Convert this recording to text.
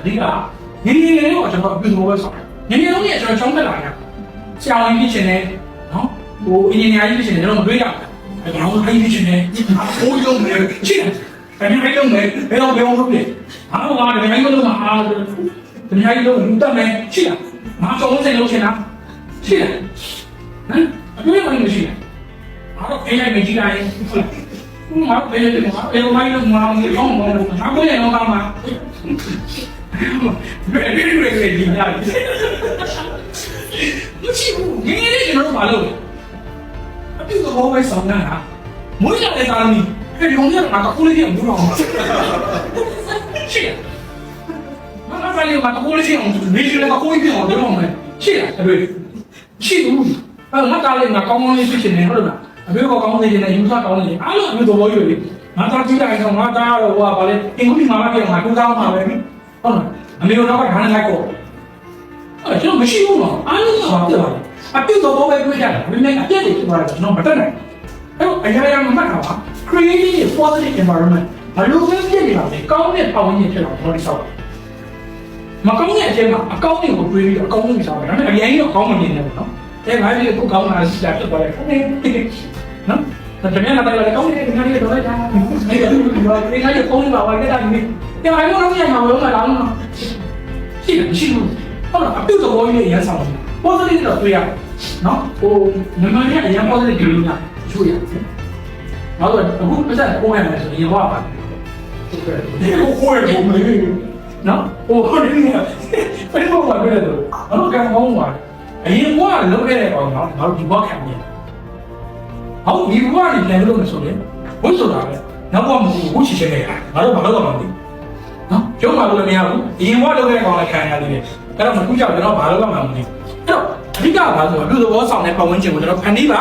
အဓိကငင်းငင်းလေးကိုကျွန်တော်အပြုသဘောပဲဆောင်ငင်းငင်းလုံးကြီးကျွန်တော်ချောင်းတက်လာရဆရာဝန်ဖြစ်ရှင်တယ်နော်ဟိုအင်ဂျင်နီယာကြီးဖြစ်ရှင်တယ်ကျွန်တော်မတွေးရဘူးအဲကောင်အဲ့ဒီဖြစ်ရှင်တယ်ဟိုးလုံးတယ်ချိတယ်အဲ့ဒီအဲ့လုံးတယ်ဘယ်တော့ဘယ်အောင်လုပ်လဲအားလုံးကလည်းအဲ့လုံးမှာအားဒီနေ့လုံးလူတက်မယ်ချိတာငါဆုံးစင်လုံးချင်တာချိတယ်ဟမ်အပြည့်ဝင်မရှိတယ်အားတော့ဖေးလိုက်မကြည့်လိုက်ဟုတ်လားငါဘယ်လိုလဲငါဘယ်လိုမှမငါမကောင်းဘူးငါကိုရအောင်ကောင်းမှာ ဘယ်လိုလဲဒီညာမရှိဘူးငင်းလေးကျွန်တော်တို့မလုပ်အပြည့်သဘောပဲဆောင်နေတာမွေးရတဲ့သားသမီးအဲ့ဒီကောင်ကငါကကိုလေးကြီးအောင်ဘူးတော့မှာရှိရမမဖိုင်လေးကကိုလေးကြီးအောင်နေကြီးလည်းကိုလေးကြီးအောင်ဘူးတော့မှာရှိရအဲ့လိုရှိဘူးအဲ့ငါကလည်းငါကောင်းကောင်းလေးဖြစ်နေဟုတ်လားအမေကကောင်းနေတယ်ယူဆကောင်းနေတယ်အားလုံးအမေသဘောယူတယ်ငါသားကြည့်လိုက်တော့ငါသားတော့ဟိုကဗာလေအင်္ဂလိပ်မှာမပြောငါတူးသားမှာပဲ ဟုတ်လားအမေကတော့ခဏလိုက်တော့အဲ့ကျွန်တော်မရှိဘူးနော်အားလုံးကဘာဖြစ်သွားလဲအပြစ်တော့ပဲတွေးရတယ်မင်းနဲ့အပြစ်တွေဖြစ်သွားတယ်ကျွန်တော်မတက်နိုင်အဲ့တော့အရာရာမမှတ်တာပါ creating a positive environment ဘာလို့လဲဖြစ်နေတာလဲကောင်းတဲ့ပတ်ဝန်းကျင်ဖြစ်အောင်ကျွန်တော်ဆောက်မကောင်းတဲ့အချိန်မှာအကောင်းတွေကိုတွေးပြီးတော့အကောင်းဆုံးဆောက်တယ်ဒါပေမဲ့အရင်ကတော့ကောင်းမမြင်နဲ့ပေါ့နော်အဲဘာဖြစ်လို့ကောင်းလာစီတာဖြစ်သွားတယ်နော်ဒါတကယ်တော့လည်းကောင်းတဲ့ငါလေးတော့လိုက်တာဒီလိုမျိုးဒီငါလေးကောင်းနေပါဝိုင်းတဲ့တိုင်းဒီ အဲ့ဘာလို့လဲမှာဝယ်မှာလားနော်ရှိတယ်ရှိဘူးဟုတ်လားအပြုတ်တော်ကြီးရန်ဆောင်တယ် positive တော့တွေ့ရနော်ဟိုနမရအရင် positive ကြည့်လို့ညချိုးရတယ်နောက်တော့အခုပတ်သက်ပုံရမယ်ဆိုရင်ဟောပါဟုတ်ကဲ့ဒီကိုကိုရပုံလေးနော်ဟိုဟိုဒီကဘယ်လိုပါလဲတော့နော်ကံကောင်းပါအရင်ကလောက်ခဲ့တဲ့ကောင်နော်ငါတို့ဒီဘောခံနေဟုတ်ဒီဘောကနေပြန်လို့မ ဆိုရင်ဘုဆိုတာပဲနောက်ဘမဟုတ်ဘူးချစ်ချင်နေရငါတို့ဘာလို့တော့မသိနော်ကျုံးပါလို့လည်းမရဘူးအရင်ကလောက်ခဲ့တဲ့ကောင်လည်းခံရသေးတယ်အဲ့တော့မကူကြောက်ကျွန်တော်ဘာလို့မှမသိအဲ့တော့အဓိကကဘာဆိုတော့လူသဘောဆောင်တဲ့ပတ်ဝန်းကျင်ကိုကျွန်တော်ဖန်တီးပါ